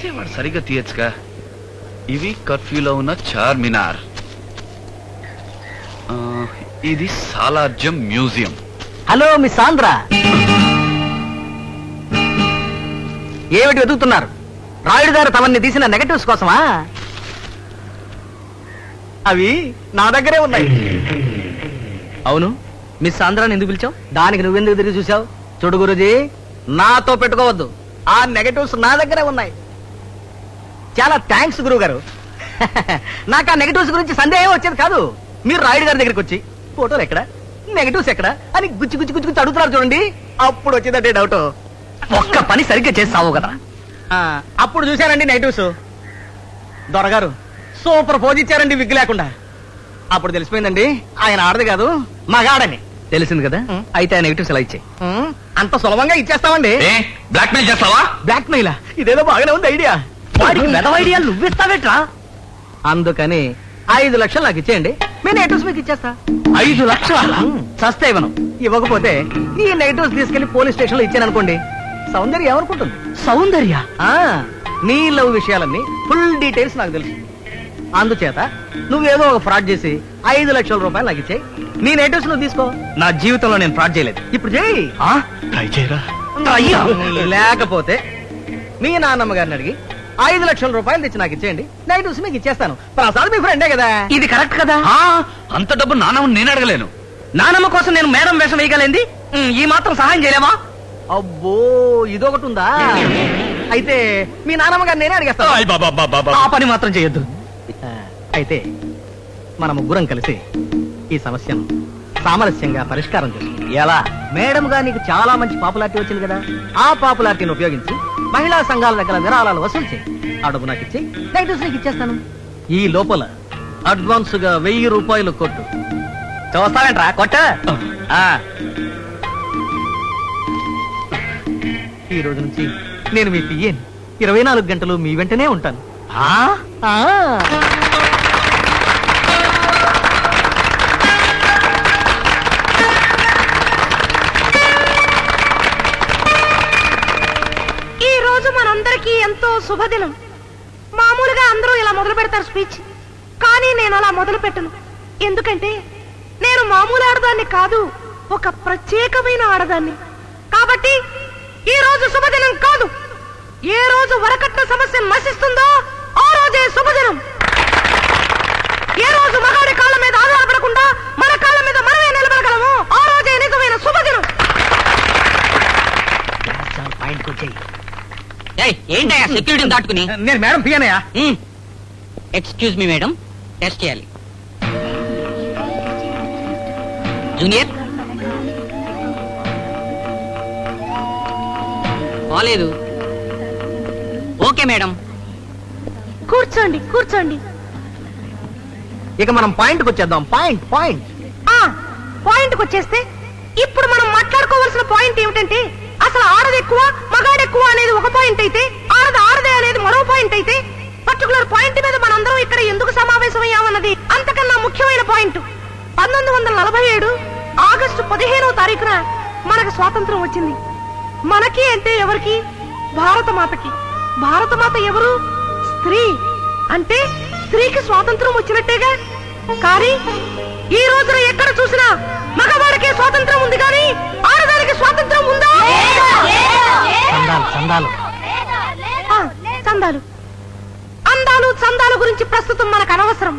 తీసేవాడు సరిగ్గా తీయచ్చుగా? ఇవి కర్ఫ్యూలో ఉన్న చార్మినార్. ఇది Salarjung museum. Hello miss Andhra. ఏమిటి వెతుకుతున్నారు? రాయుడు గారు తమన్ని తీసిన నెగటివ్స్ కోసమా? అవి నా దగ్గరే ఉన్నాయి. అవును మిస్ ఆంధ్రాని ఎందుకు పిలిచావు? దానికి నువ్వెందుకు తిరిగి చూసావు చూడు గురుజీ నాతో పెట్టుకోవద్దు. ఆ నెగటివ్స్ నా దగ్గరే ఉన్నాయి. చాలా థ్యాంక్స్ గురువు గారు నాకు ఆ నెగటివ్స్ గురించి సందేహం వచ్చేది కాదు. మీరు రాయుడు గారి దగ్గరికి వచ్చి ఫోటోలు ఎక్కడ? నెగటివ్స్ ఎక్కడ? అని గుచ్చి గుచ్చి గుచ్చి గుచ్చి అడుగుతున్నారు చూడండి. అప్పుడు వచ్చిందంటే డౌట్ ఒక్క పని సరిగ్గా చేస్తావు కదా. అప్పుడు చూశానండి నెగటివ్స్ దొరగారు సూపర్ పోజ్ ఇచ్చారండి విగ్గు లేకుండా. అప్పుడు తెలిసిపోయిందండి ఆయన ఆడదు కాదు మగాడని. తెలిసింది కదా? అయితే ఆ నెగటివ్స్ ఎలా ఇచ్చాయి? అంత సులభంగా ఇచ్చేస్తామండి. బ్లాక్మెయిల్ చేస్తావా? బ్లాక్ మెయిల్ ఇదేదో బాగానే ఉంది ఐడియా వాడికి మెదవ ఐడియా నువ్విస్తావేట్రా? అందుకని ఐదు లక్షలు నాకు ఇచ్చేయండి. మీ నెగటివ్స్ మీకు ఇచ్చేస్తా. ఐదు లక్షల? చస్తే ఇవ్వను. ఇవ్వకపోతే ఈ నెగటివ్స్ తీసుకెళ్ళి పోలీస్ స్టేషన్లో ఇచ్చాను అనుకోండి సౌందర్య ఏమనుకుంటుంది? సౌందర్య? నీ లవ్ విషయాలన్నీ ఫుల్ డీటెయిల్స్ నాకు తెలుసు. అందుచేత నువ్వేదో ఒక ఫ్రాడ్ చేసి ఐదు లక్షల రూపాయలు నాకు ఇచ్చేయి. నీ నెగటివ్స్ నువ్వు తీసుకో. నా జీవితంలో నేను ఫ్రాడ్ చేయలేదు. ఇప్పుడు చేయి. ట్రై చేయరా? అయ్యో లేకపోతే మీ నాన్నమ్మ గారిని అడిగి ఐదు లక్షల రూపాయలు తెచ్చి నాకు ఇచ్చేయండి. నెగటివ్స్ మీకు ఇచ్చేస్తాను. ప్రసాద్ మీ ఫ్రెండే కదా? ఇది కరెక్ట్ కదా? ఆ, అంత డబ్బు నాన్నని నేను అడగలేను. నానమ్మ కోసం నేను మేడం వేషం వేయగలేంది. ఈ మాత్రం సహాయం చేయలేమా? అబ్బో ఇదొకటి ఉందా? అయితే మీ నానమ్మ గారు నేనే అడిగేస్తాను. ఆయ్ బాబా బాబా బాబా. ఆ పని మాత్రం చేయొద్దు. ఆ, అయితే మన ముగ్గురం కలిసి ఈ సమస్యను సామరస్యంగా పరిష్కారం చేసుకుందాం. ఎలా? మేడం గా నీకు చాలా మంచి పాపులారిటీ వచ్చింది కదా. ఆ పాపులారిటీని ఉపయోగించి మహిళా సంఘాల దగ్గర విరాళాలు వసూలు చేయి. డబ్బు నాకు ఇచ్చి నెగటివ్స్ నీకు ఇచ్చేస్తాను. ఈ లోపల అడ్వాన్స్గా వెయ్యి రూపాయలు కొట్టు. చూస్తావేంట్రా? కొట్ట. ఈ రోజు నుంచి నేను మీ పియ్యని ఇరవై నాలుగు గంటలు మీ వెంటనే ఉంటాను. ఆ? అందరికీ ఎంతో శుభదినం. మామూలుగా అందరూ ఇలా మొదలు పెడతారు స్పీచ్. కానీ నేను అలా మొదలు పెట్టను. ఎందుకంటే నేను మామూలు ఆడదాన్ని కాదు ఒక ప్రత్యేకమైన ఆడదాన్ని. కాబట్టి ఈ రోజు శుభదినం కాదు. ఏ రోజు వరకట్న సమస్య నశిస్తుందో ఆ రోజే శుభదినం ఏ రోజు మగాడి కాళ్ళ మీద ఆధారపడకుండా మన కాళ్ళ మీద మనమే నిలబడగలము ఆ రోజే నిజమైన శుభదినం చాలు, పాయింట్కి వచ్చేయ్. ఏంటయ్యా సెక్యూరిటీని దాటుకుని. నేను మేడం పియ్యనయా ఎక్స్క్యూజ్ మీ మేడం. టెస్ట్ చేయాలి. జూనియర్ బాలేదు ఓకే మేడం. కూర్చోండి కూర్చోండి. ఇక మనం పాయింట్కి వచ్చేద్దాం. పాయింట్ పాయింట్ ఆ పాయింట్ వచ్చేస్తే ఇప్పుడు మనం మాట్లాడుకోవాల్సిన పాయింట్ ఏమిటంటే అసలు ఆడది ఎక్కువ మగాడు ఎక్కువ అనేది ఒక పాయింట్ అయితే ఆడది ఆడదే అనేది మరో పాయింట్ అయితే పర్టికులర్ పాయింట్ మీద మనందరం ఇక్కడ ఎందుకు సమావేశమయ్యామన్నది అంతకన్నా ముఖ్యమైన పాయింట్ పంతొమ్మిది వందల నలభై ఏడు ఆగస్టు పదిహేనవ తారీఖున మనకు స్వాతంత్రం వచ్చింది. మనకి అంటే ఎవరికి? భారతమాతకి. భారతమాత ఎవరు? స్త్రీ. అంటే స్త్రీకి స్వాతంత్రం వచ్చినట్టేగా? కానీ ఈ రోజున ఎక్కడ చూసినా మగవాడికి స్వాతంత్రం ఉంది కానీ ఆడదానికి స్వాతంత్రం ఉందా? చందాలు. చందాలు అందాలు చందాల గురించి ప్రస్తుతం మనకు అనవసరం.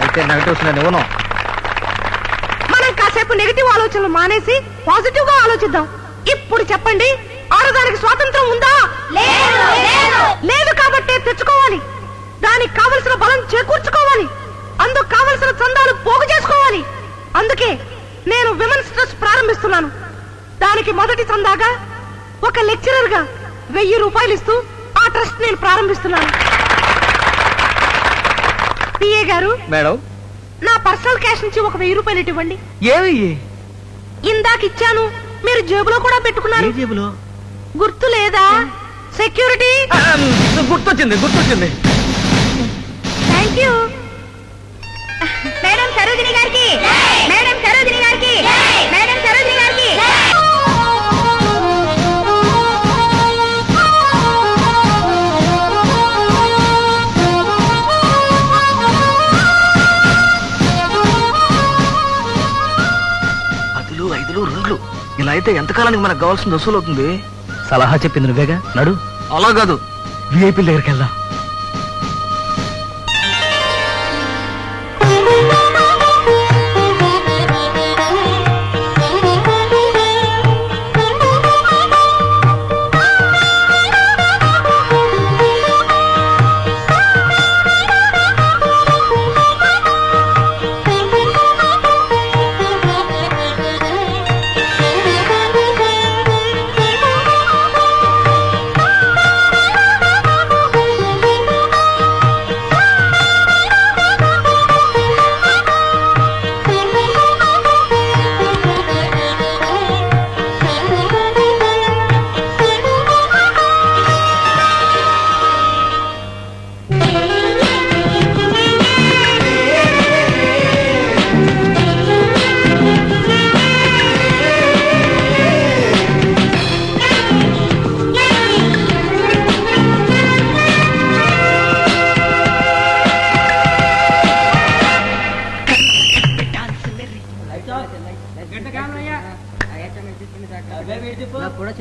అయితే నెగటివ్స్ నేను ఇవ్వను. మనం కాసేపు నెగిటివ్ ఆలోచనలు మానేసి పాజిటివ్గా ఆలోచిద్దాం. ఇప్పుడు చెప్పండి ఆడదానికి స్వాతంత్రం ఉందా? లేదు కాబట్టే తెచ్చుకోవాలి. దానికి కావలసిన బలం చేకూర్చుకోవాలి. అందుకు కావలసిన చందాలు పోగు చేసుకోవాలి. అందుకే నేను విమెన్స్ ట్రస్ట్ ప్రారంభిస్తున్నాను. దానికి మొదటి చందాగా ఒక లెక్చరర్గా వెయ్యి రూపాయలు ఇస్తూ ఆ ట్రస్ట్ నేను ప్రారంభిస్తున్నాను. పిఏ గారు మేడం. నా పర్సనల్ క్యాష్ నుంచి ఒక వెయ్యి రూపాయలు ఇటు ఇవ్వండి. ఏవి ఇందాక ఇచ్చాను మీరు జేబులో కూడా పెట్టుకున్నారు. ఏ జేబులో? గుర్తు లేదా? సెక్యూరిటీ? గుర్తొచ్చింది గుర్తొచ్చింది. Thank you. మేడం సరోజిని గారికి. మేడం సరోజిని గారికి. అయితే ఎంతకాలానికి మనకు కావాల్సిన వసూలు అవుతుంది సలహా చెప్పింది నువ్వేగా? నడు. అలా కాదు. విఐపీ దగ్గరికి వెళ్దాం. కూడా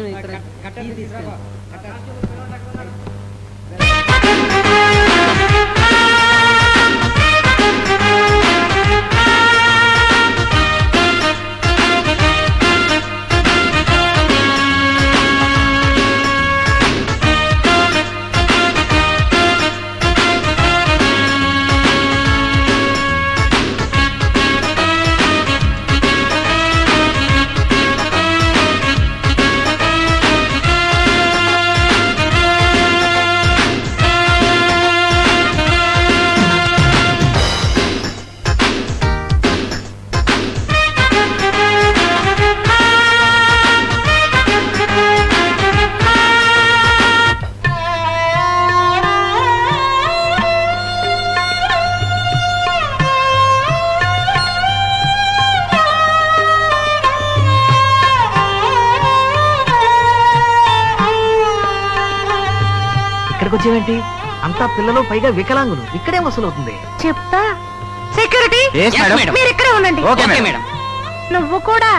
ఇక్కడికి వచ్చేవేంటి అంతా పిల్లలు పైగా వికలాంగులు. ఇక్కడే వసూలు అవుతుంది చెప్తా? Security Yes, Yes, madam. madam. మీరు ఇక్కడే ఉండండి. ఓకే మేడం నువ్వు కూడా.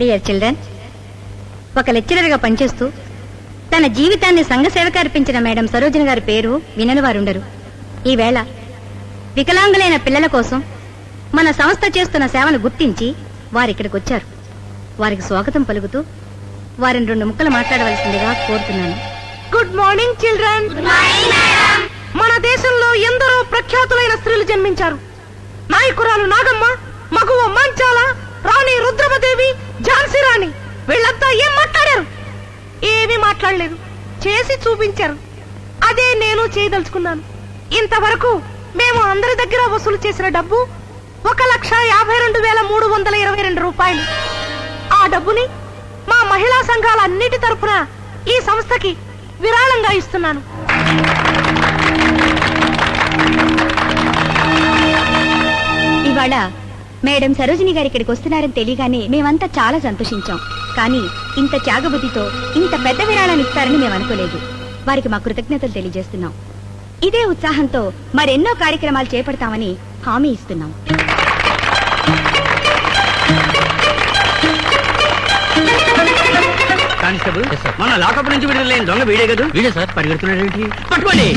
డియర్ చిల్డ్రన్ ఒక లెక్చరర్గా పనిచేస్తూ తన జీవితాన్ని సంఘ సేవకు అర్పించిన మేడం సరోజిని గారి పేరు వినని వారుండరు. ఈవేళ వికలాంగులైన పిల్లల కోసం మన సంస్థ చేస్తున్న సేవను గుర్తించి వారిక్కడికి వచ్చారు వారికి స్వాగతం పలుకుతూ వారిని రెండు ముక్కలు మాట్లాడవలసిందిగా కోరుతున్నాను. గుడ్ మార్నింగ్ చిల్డ్రన్ మన దేశంలో ఎందరో ప్రఖ్యాతులైన స్త్రీలు జన్మించారు. నాయకురాలు నాగమ్మ మగువ మంచాల రాణి రుద్రమదేవి ఝాన్సీ రాణి. వీళ్ళంతా ఏం మాట్లాడారు? ఏమీ మాట్లాడలేదు. చేసి చూపించారు. అదే నేను చేయదలుచుకున్నాను. ఇంతవరకు మేము అందరి దగ్గర వసూలు చేసిన డబ్బు ఒక లక్ష యాభై రెండు వేల మూడు వందల ఇరవై రెండు రూపాయలు. ఆ డబ్బుని మా మహిళా సంఘాల అన్నిటి తరపున ఈ సంస్థకి విరాళంగా ఇస్తున్నాను. ఇవాళ మేడం సరోజిని గారు ఇక్కడికి వస్తున్నారని తెలియగానే మేమంతా చాలా సంతోషించాం. కానీ ఇంత త్యాగబుద్ధితో ఇంత పెద్ద విరాళాన్ని ఇస్తారని మేము అనుకోలేదు. వారికి మా కృతజ్ఞతలు తెలియజేస్తున్నాం. ఇదే ఉత్సాహంతో మరెన్నో కార్యక్రమాలు చేపడతామని హామీ ఇస్తున్నాం. కానిస్టేబుల్ మన లాకప్ నుంచి విడుదలైన దొంగ వీడే కదా? వీడే సార్ పరిగెడుతున్నాడు ఏంటి? పట్టుకోండి.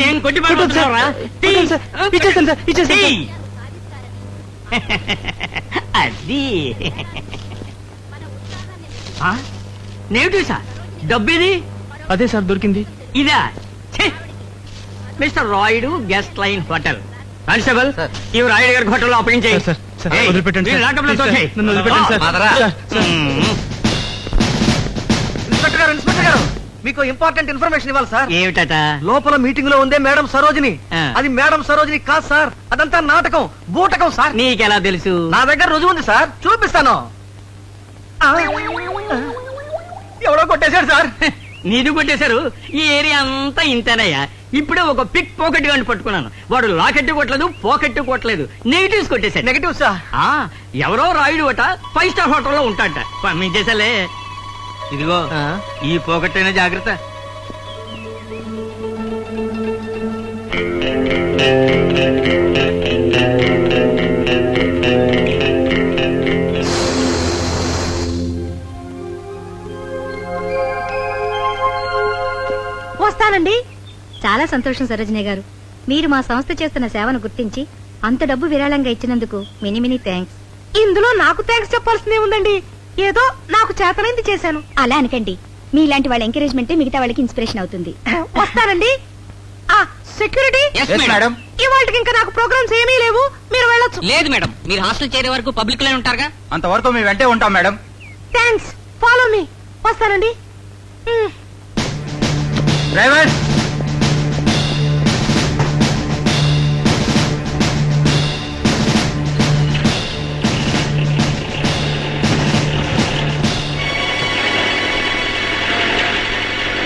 ఏం కొట్టి అది? నేమిటి సార్. డబ్బేది? అదే సార్ దొరికింది. ఇదా! Mister Rayudu guest line hotel. Constable sir. ఈ రాయుడు గారి అప్పగించేయి. వదిలిపెట్టండి. ఇన్స్పెక్టర్ ఇన్స్పెక్టర్ గారు మీకు ఇంపార్టెంట్ ఇన్ఫర్మేషన్ ఇవ్వాలి సార్. ఏమిటట? లోపల మీటింగ్లో ఉందే మేడం సరోజిని. అది మేడం సరోజిని కాదు సార్. అదంతా నాటకం బూటకం సార్. నీకెలా తెలుసు? నా దగ్గర రుజువు ఉంది సార్. చూపిస్తాను. ఎవడో కొట్టేశాడు సార్. నీది కొట్టేశారు. ఈ ఏరియా అంతా ఇంతేనయ్యా ఇప్పుడే ఒక పిక్ పాకెట్ గాని పట్టుకున్నాను. వాడు లాకెట్ కొట్టలేదు పాకెట్ కొట్టలేదు. నెగిటివ్స్ కొట్టేశాడు. నెగటివ్ సార్ ఆ ఎవరో రాయుడు అట ఫైవ్ స్టార్ హోటల్లో ఉంటాడట. పంపించేసలే ఇదిగో ఈ పోగొట్ అయినా జాగ్రత్త. వస్తానండి. చాలా సంతోషం సరోజిని గారు. మీరు మా సంస్థ చేస్తున్న సేవను గుర్తించి అంత డబ్బు విరాళంగా ఇచ్చినందుకు మినీ మినీ థ్యాంక్స్ ఇందులో నాకు థ్యాంక్స్ చెప్పాల్సిందే ఉందండి. ఏదో నాకు చేతనైంది చేశాను. అలా అనకండి. మీలాంటి వాళ్ళ ఎంకరేజ్మెంటే మిగతా వాళ్ళకి ఇన్స్పిరేషన్ అవుతుంది. వస్తానండి. ఆ సెక్యూరిటీ? ఎస్ మేడం ఇవాళకి ఇంకా నాకు ప్రోగ్రామ్స్ ఏమీ లేవు. మీరు వెళ్ళొచ్చు. లేదు మేడం మీరు హాస్టల్ చేరే వరకు పబ్లిక్లోనే ఉంటారుగా? అంతవరకు మేము వెంటే ఉంటాం మేడం థ్యాంక్స్ ఫాలో మీ. వస్తానండి. మ్. డ్రైవర్!